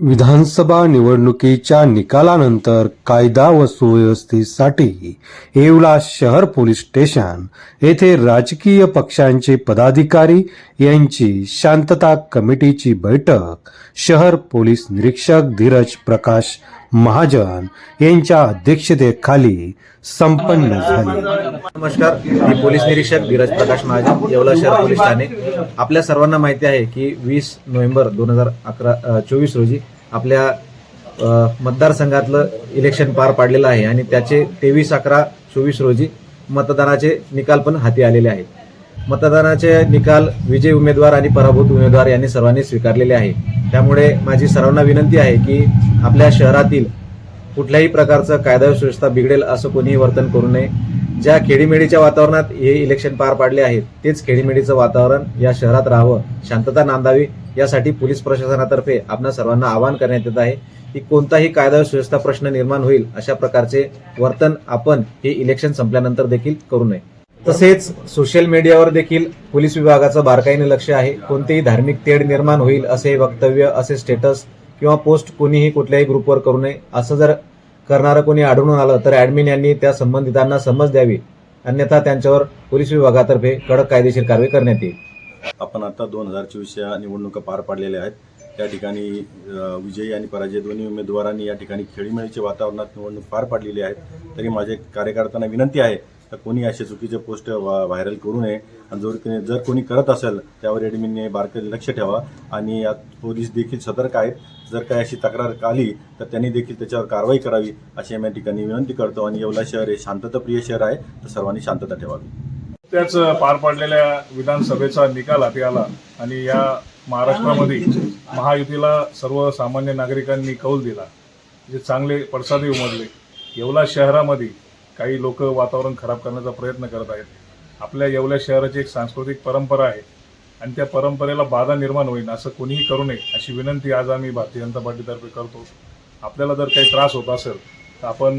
विधानसभा निवडणुकीच्या निकालानंतर कायदा व सुव्यवस्थेसाठी येवला शहर पोलीस स्टेशन येथे राजकीय पक्षांचे पदाधिकारी यांची शांतता कमिटीची बैठक शहर पोलीस निरीक्षक धीरज प्रकाश महाजन यांच्या अध्यक्षतेखाली संपन्न झाली. नमस्कार मी पोलीस निरीक्षक धीरज प्रकाश महाजन येवला शहर पोलीस ठाणे. आपल्या सर्वांना माहिती आहे की वीस नोव्हेंबर दोन हजार अकरा चोवीस रोजी आपल्या मतदारसंघातलं इलेक्शन पार पाडलेलं आहे आणि त्याचे तेवीस अकरा चोवीस रोजी मतदानाचे निकाल पण हाती आलेले आहेत. मतदानाचे निकाल विजय उमेदवार आणि पराभूत उमेदवार यांनी सर्वांनी स्वीकारलेले आहे. त्यामुळे माझी सर्वांना विनंती आहे की आपल्या शहरातील कुठल्याही प्रकारचं कायदा व सुव्यवस्था बिघडेल असं कोणीही वर्तन करू नये. ज्या खेडीमेडीच्या वातावरणात हे इलेक्शन पार पाडले आहेत तेच खेडीमेडीचं वातावरण या शहरात राहावं शांतता नांदावी यासाठी पोलीस प्रशासनातर्फे आपणा सर्वांना आवाहन करण्यात येत आहे की कोणताही कायदा व सुव्यवस्था प्रश्न निर्माण होईल अशा प्रकारचे वर्तन आपण हे इलेक्शन संपल्यानंतर देखील करू नये. तसेच सोशल मीडियावर देखील पोलीस विभागाचं बारकाईने लक्ष आहे. कोणतेही धार्मिक तेढ निर्माण होईल असे वक्तव्य असे स्टेटस किंवा पोस्ट कोणीही कुठल्याही ग्रुपवर करू नये. असं जर करणारं कोणी आढळून आलं तर ऍडमिन यांनी त्या संबंधितांना समज द्यावी. अन्यथा त्यांच्यावर पोलीस विभागातर्फे कडक कायदेशीर कारवाई करण्यात येईल. आपण आता दोन हजार चोवीसच्या निवडणुका पार पाडलेल्या आहेत. त्या ठिकाणी विजयी आणि पराजय दोन्ही उमेदवारांनी या ठिकाणी खेळीमेळीच्या वातावरणात निवडणूक पार पाडलेली आहे तरी माझे कार्यकर्त्यांना विनंती आहे तर कोणी असे चुकीचे पोस्ट व्हायरल करू नये. आणि जर जर कोणी करत असेल त्यावर ॲडमिनने बारकाईने लक्ष ठेवा. आणि यात पोलीस देखील सतर्क आहेत. जर काही अशी तक्रार आली तर त्यांनी देखील त्याच्यावर कारवाई करावी अशी आम्ही या ठिकाणी विनंती करतो. आणि येवला शहर हे शांतताप्रिय शहर आहे तर सर्वांनी शांतता ठेवावी. त्याच पार पाडलेल्या विधानसभेचा निकाल हाती आला. आणि या महाराष्ट्रामध्ये महायुतीला सर्वसामान्य नागरिकांनी कौल दिला. जे चांगले पडसादही उमटले येवला शहरामध्ये काही लोक वातावरण खराब करण्याचा प्रयत्न करत आहेत. आपल्या येवल्या शहराची एक सांस्कृतिक परंपरा आहे. आणि त्या परंपरेला बाधा निर्माण होईल असं कोणीही करू नये अशी विनंती आज आम्ही भारतीय जनता पार्टीतर्फे करतो. आपल्याला जर काही त्रास होत असेल तर आपण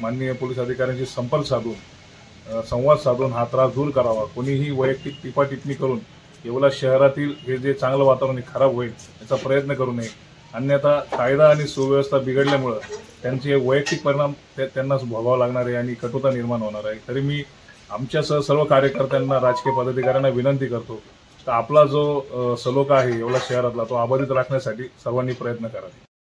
माननीय पोलीस अधिकाऱ्यांशी संपर्क साधून संवाद साधून हा त्रास दूर करावा. कोणीही वैयक्तिक टिपाटिपणी करून येवला शहरातील हे जे चांगलं वातावरण खराब होईल याचा प्रयत्न करू नये. अन्यथा कायदा आणि सुव्यवस्था बिघडल्यामुळं त्यांचे वैयक्तिक परिणाम ते- त्यांनाच भोगावा लागणार आहे आणि कटुता निर्माण होणार आहे. तरी मी आमच्यासह सर्व कार्यकर्त्यांना राजकीय पदाधिकाऱ्यांना विनंती करतो तर आपला जो सलोका सलोखा आहे एवढा शहरातला तो अबाधित राखण्यासाठी सर्वांनी प्रयत्न करावे